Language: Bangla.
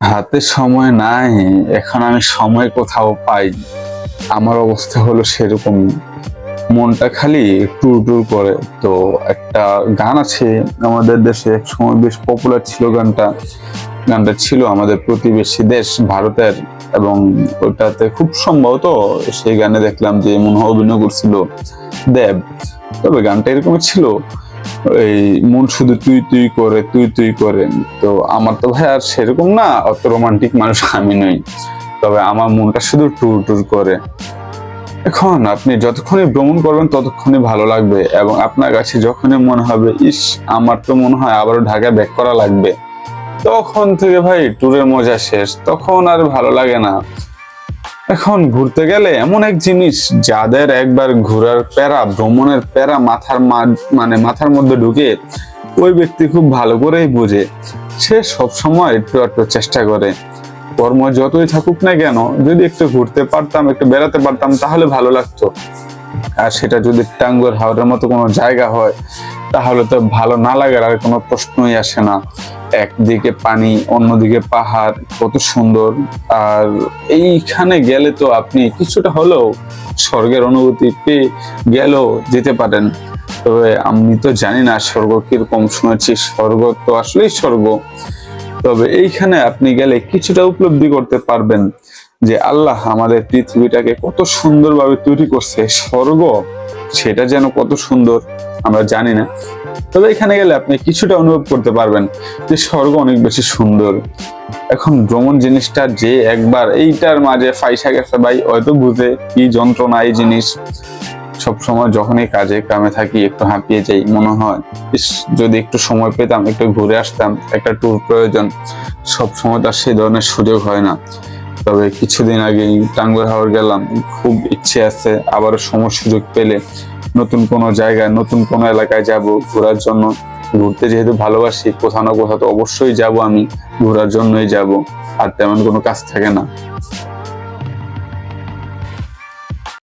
হাতে সময় নাই, এখন আমি সময় কোথাও পাই। আমার অবস্থা হলো সেরকম। মনটা খালি টুর টুর করে। তো একটা গান আছে, আমাদের দেশে এক সময় বেশ পপুলার ছিল গানটা। গানটা ছিল আমাদের প্রতিবেশী দেশ ভারতের এবং ওটাতে খুব সম্ভবত সেই গানে দেখলাম যে মনে হয় অভিনয় করছিল দেব। তবে গানটা এরকম ছিল। এই মন শুধু তুই তুই করে, তুই তুই করে। তো আমার তো ভাই আর সেরকম না, অত রোমান্টিক মানুষ আমি নই। তবে আমার মনটা শুধু টুর টুর করে। এখন আপনি যতক্ষণই ভ্রমণ করবেন ততক্ষণই ভালো লাগবে। এবং আপনার কাছে যখনই মনে হবে, ইস, আমার তো মনে হয় আবারও ঢাকায় ব্যাক করা লাগবে। তখন থেকে ভাই ট্যুরের মজা শেষ। তখন আর ভালো লাগে না। এখন ঘুরতে গেলে এমন এক জিনিস যাদের একবার ঘোরার প্যারা, ভ্রমণের প্যারা মাথার মানে মাথার মধ্যে ঢুকে ওই ব্যক্তি খুব ভালো করেই বোঝে। সে সব সময় একটু একটু চেষ্টা করে। কর্ম যতই থাকুক না কেন, যদি একটু ঘুরতে পারতাম, একটু বেড়াতে পারতাম, তাহলে ভালো লাগতো। আর সেটা যদি টাঙ্গুয়ার হাওড়ের মতো কোনো জায়গা হয়, তাহলে তো ভালো না লাগার আর কোনো প্রশ্নই আসে না। একদিকে পানি, অন্যদিকে পাহাড়, কত সুন্দর। আর এইখানে গেলে তো আপনি কিছুটা হলেও স্বর্গের অনুভূতি পেয়ে গেলেও যেতে পারেন। তবে আমি তো জানি না স্বর্গ কীরকম শুনেছি, স্বর্গ তো আসলেই স্বর্গ। তবে এইখানে আপনি গেলে কিছুটা উপলব্ধি করতে পারবেন যে আল্লাহ আমাদের পৃথিবীটাকে কত সুন্দরভাবে তৈরি করছে। স্বর্গ, সেটা যেন কত সুন্দর, আমরা জানি না। তবে এখানে গেলে আপনি কিছুটা অনুভব করতে পারবেন যে স্বর্গ অনেক বেশি সুন্দর। এখন ভ্রমণ জিনিসটা যে একবার এইটার মাঝে ফাইসা গেছে ভাই, হয়তো বুঝে কি যন্ত্রণা এই জিনিস। সব সময় যখনই কাজে কামে থাকি, একটু হাঁপিয়ে যাই, মনে হয় যদি একটু সময় পেতাম, একটু ঘুরে আসতাম, একটা ট্যুর প্রয়োজন সব সময় তার সেই ধরনের সুযোগ হয় না। তবে কিছুদিন আগেই টাঙ্গুয়ার হাওর গেলাম, খুব ইচ্ছে আছে, আবারও সময় সুযোগ পেলে নতুন কোনো জায়গায়, নতুন কোনো এলাকায় যাব ঘোরার জন্য। ঘুরতে যেহেতু ভালোবাসি, কোথাও না কোথাও তো অবশ্যই যাব আমি, ঘোরার জন্যই যাব, আর তেমন কোনো কাজ থাকে না।